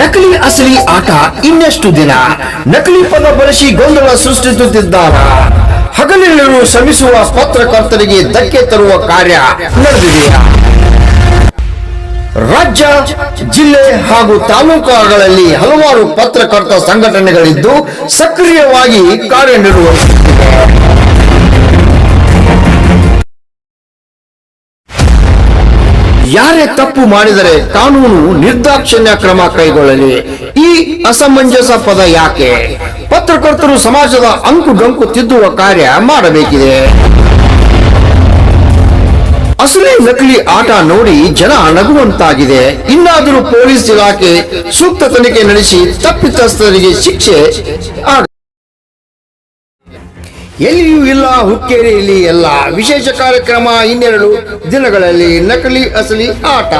ನಕಲಿ ಅಸಲಿ ಆಟ ಇನ್ನೆಷ್ಟು ದಿನ? ನಕಲಿ ಪದ ಬಳಸಿ ಗೊಂದಲ ಸೃಷ್ಟಿಸುತ್ತಿದ್ದಾರ? ಹಗಲಿರುಳು ಶ್ರಮಿಸುವ ಪತ್ರಕರ್ತರಿಗೆ ಧಕ್ಕೆ ತರುವ ಕಾರ್ಯ ನಡೆದಿದೆಯಾ? ರಾಜ್ಯ, ಜಿಲ್ಲೆ ಹಾಗೂ ತಾಲೂಕುಗಳಲ್ಲಿ ಹಲವಾರು ಪತ್ರಕರ್ತ ಸಂಘಟನೆಗಳಿದ್ದು ಸಕ್ರಿಯವಾಗಿ ಕಾರ್ಯನಿರ್ವಹಿಸುತ್ತಿವೆ ಯಾರೇ ತಪ್ಪು ಮಾಡಿದರೆ ಕಾನೂನು ನಿರ್ದಾಕ್ಷಿಣ್ಯ ಕ್ರಮ ಕೈಗೊಳ್ಳಲಿ. ಈ ಅಸಮಂಜಸ ಪದ ಯಾಕೆ? ಪತ್ರಕರ್ತರು ಸಮಾಜದ ಅಂಕು ಡಂಕು ತಿದ್ದುವ ಕಾರ್ಯ ಮಾಡಬೇಕಿದೆ. ಅಸಲಿ ನಕಲಿ ಆಟ ನೋಡಿ ಜನ ನಗುವಂತಾಗಿದೆ. ಇನ್ನಾದರೂ ಪೊಲೀಸ್ ಇಲಾಖೆ ಸೂಕ್ತ ತನಿಖೆ ನಡೆಸಿ ತಪ್ಪಿತಸ್ಥರಿಗೆ ಶಿಕ್ಷೆ ಎಲ್ಲಿಯೂ ಇಲ್ಲ, ಹುಕ್ಕೇರಿಯಲ್ಲಿ ಎಲ್ಲ. ವಿಶೇಷ ಕಾರ್ಯಕ್ರಮ ಇನ್ನೆರಡು ದಿನಗಳಲ್ಲಿ ನಕಲಿ, ಅಸಲಿ ಆಟ.